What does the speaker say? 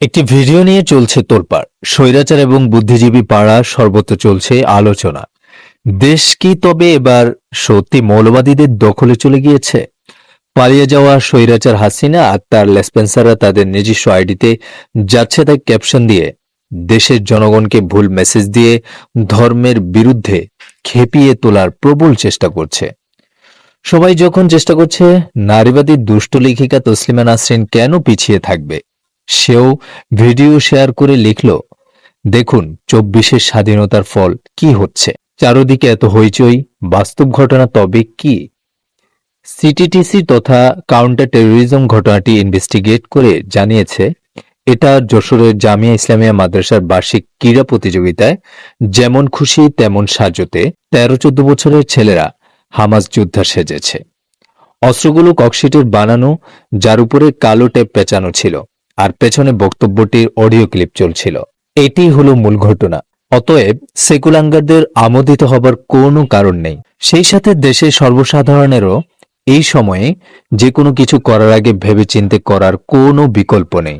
একটি ভিডিও নিয়ে চলছে তোলপাড়। স্বৈরাচার এবং বুদ্ধিজীবী পাড়া সর্বত্র চলছে আলোচনা। দেশ কি তবে এবার সত্যি মৌলবাদীদের দখলে চলে গিয়েছে? পালিয়ে যাওয়া স্বৈরাচার হাসিনা আর তার লেসপেন্সাররা তাদের নিজস্ব আইডিতে যাচ্ছে তাই ক্যাপশন দিয়ে। দেশের জনগণকে ভুল মেসেজ দিয়ে ধর্মের বিরুদ্ধে খেপিয়ে তোলার প্রবল চেষ্টা করছে। সবাই যখন চেষ্টা করছে, নারীবাদী দুষ্ট লেখিকা তসলিমা নাসরিন কেন পিছিয়ে থাকবে? সেও ভিডিও শেয়ার করে লিখল, দেখুন, চব্বিশের স্বাধীনতার ফল কি হচ্ছে? চারদিকে এত হইচই, বাস্তব ঘটনা তবে কি? সিটিটিসি তথা কাউন্টার টেরোরিজম ঘটনাটি ইনভেস্টিগেট করে জানিয়েছে, এটা যশোরের জামিয়া ইসলামিয়া মাদ্রাসার বার্ষিক ক্রীড়া প্রতিযোগিতায় যেমন খুশি, তেমন সাজতে তেরো চোদ্দ বছরের ছেলেরা হামাস যোদ্ধা সেজেছে। অস্ত্রগুলো ককশিটের বানানো, যার উপরে কালো টেপ পেঁচানো ছিল। আর পেছনে বক্তব্যটির অডিও ক্লিপ চলছিল। এটি হলো মূল ঘটনা। অতএব সেকুলাঙ্গারদের আমোদিত হবার কোনো কারণ নেই। সেই সাথে দেশের সর্বসাধারণেরও এই সময়ে যে কোনো কিছু করার আগে ভেবেচিন্তে করার কোনো বিকল্প নেই।